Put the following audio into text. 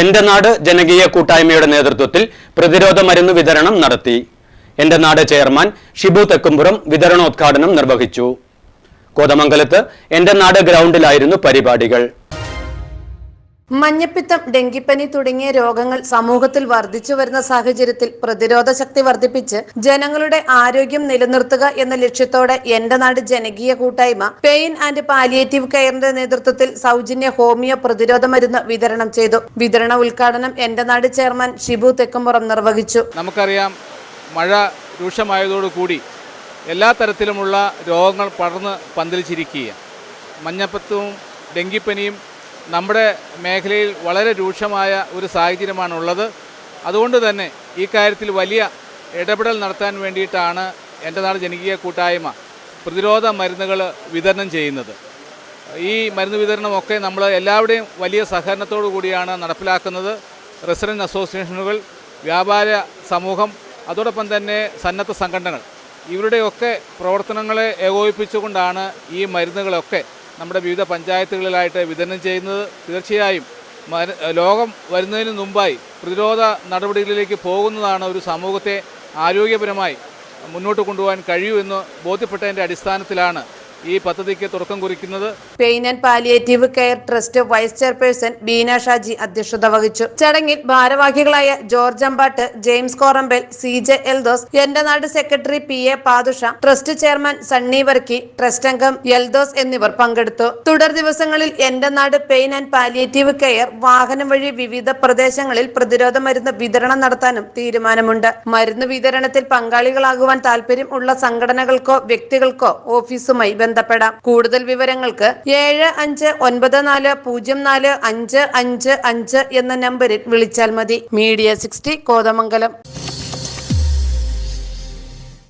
എന്റെ നാട് ജനകീയ കൂട്ടായ്മയുടെ നേതൃത്വത്തിൽ പ്രതിരോധ മരുന്ന് വിതരണം നടത്തി. എന്റെ നാട് ചെയർമാൻ ഷിബു തെക്കുംപുറം വിതരണോദ്ഘാടനം നിർവഹിച്ചു. കോതമംഗലത്ത് എന്റെ നാട് ഗ്രൗണ്ടിലായിരുന്നു പരിപാടികൾ. മഞ്ഞപ്പിത്തം ഡെങ്കിപ്പനി തുടങ്ങിയ രോഗങ്ങൾ സമൂഹത്തിൽ വർദ്ധിച്ചു വരുന്ന സാഹചര്യത്തിൽ പ്രതിരോധ ശക്തി വർദ്ധിപ്പിച്ച് ജനങ്ങളുടെ ആരോഗ്യം നിലനിർത്തുക എന്ന ലക്ഷ്യത്തോടെ എന്റെ നാട് ജനകീയ കൂട്ടായ്മ പെയിൻ ആൻഡ് പാലിയേറ്റീവ് കെയറിന്റെ നേതൃത്വത്തിൽ സൗജന്യ ഹോമിയോ പ്രതിരോധ മരുന്ന് വിതരണം ചെയ്തു. വിതരണ ഉദ്ഘാടനം എന്റെ നാട് ചെയർമാൻ ഷിബു തെക്കുംപുറം നിർവഹിച്ചു. നമുക്കറിയാം മഴ രൂക്ഷമായതോടുകൂടി എല്ലാ തരത്തിലുമുള്ള രോഗങ്ങൾ പടർന്ന് പന്തലിച്ചിരിക്കുകയാണ്. മഞ്ഞപ്പത്തവും ഡെങ്കിപ്പനിയും നമ്മുടെ മേഖലയിൽ വളരെ രൂക്ഷമായ ഒരു സാഹചര്യമാണുള്ളത്. അതുകൊണ്ട് തന്നെ ഈ കാര്യത്തിൽ വലിയ ഇടപെടൽ നടത്താൻ വേണ്ടിയിട്ടാണ് എന്റെ നാട് ജനകീയ കൂട്ടായ്മ പ്രതിരോധ മരുന്നുകൾ വിതരണം ചെയ്യുന്നത്. ഈ മരുന്ന് വിതരണമൊക്കെ നമ്മൾ എല്ലാവരുടെയും വലിയ സഹകരണത്തോടു കൂടിയാണ് നടപ്പിലാക്കുന്നത്. റെസിഡന്റ് അസോസിയേഷനുകൾ വ്യാപാര സമൂഹം അതോടൊപ്പം തന്നെ സന്നദ്ധ സംഘടനകൾ. ഇവരുടെയൊക്കെ പ്രവർത്തനങ്ങളെ ഏകോപിപ്പിച്ചുകൊണ്ടാണ് ഈ മരുന്നുകളൊക്കെ നമ്മുടെ വിവിധ പഞ്ചായത്തുകളിലായിട്ട് വിതരണം ചെയ്യുന്നത് തീർച്ചയായും ലോകം വരുന്നതിന് മുമ്പായി പ്രതിരോധ നടപടികളിലേക്ക് പോകുന്നതാണ് ഒരു സമൂഹത്തെ ആരോഗ്യപരമായി മുന്നോട്ട് കൊണ്ടുപോകാൻ കഴിയൂ എന്ന് ബോധ്യപ്പെട്ടതിന്റെ അടിസ്ഥാനത്തിലാണ് ഈ പദ്ധതിക്ക് തുടക്കം കുറിക്കുന്നത് pain and palliative care trust vice chairperson Beena Shaji അധ്യക്ഷത വഹിച്ചു. ചടങ്ങിൽ ഭാരവാഹികളായ George Ambatt James Korambal C J Eldhose Ente Nadu secretary P A Pathusha trust chairman Sunny Varkey trust അംഗം എൽദോസ് എന്നിവർ പങ്കെടുത്തു. തുടർ ദിവസങ്ങളിൽ എന്റെ നാട് പെയിൻ ആൻഡ് പാലിയേറ്റീവ് കെയർ വാഹനം വഴി വിവിധ പ്രദേശങ്ങളിൽ പ്രതിരോധ മരുന്ന് വിതരണം നടത്താനും തീരുമാനമുണ്ട്. മരുന്ന് വിതരണത്തിൽ പങ്കാളികളാകുവാൻ താല്പര്യം ഉള്ള സംഘടനകൾക്കോ വ്യക്തികൾക്കോ ഓഫീസുമായി ബന്ധപ്പെടാം. കൂടുതൽ വിവരങ്ങൾക്ക് ഏഴ് അഞ്ച് ഒൻപത് നാല് പൂജ്യം നാല് അഞ്ച് അഞ്ച് അഞ്ച് എന്ന നമ്പറിൽ വിളിച്ചാൽ മതി. Media sixty Kothamangalam.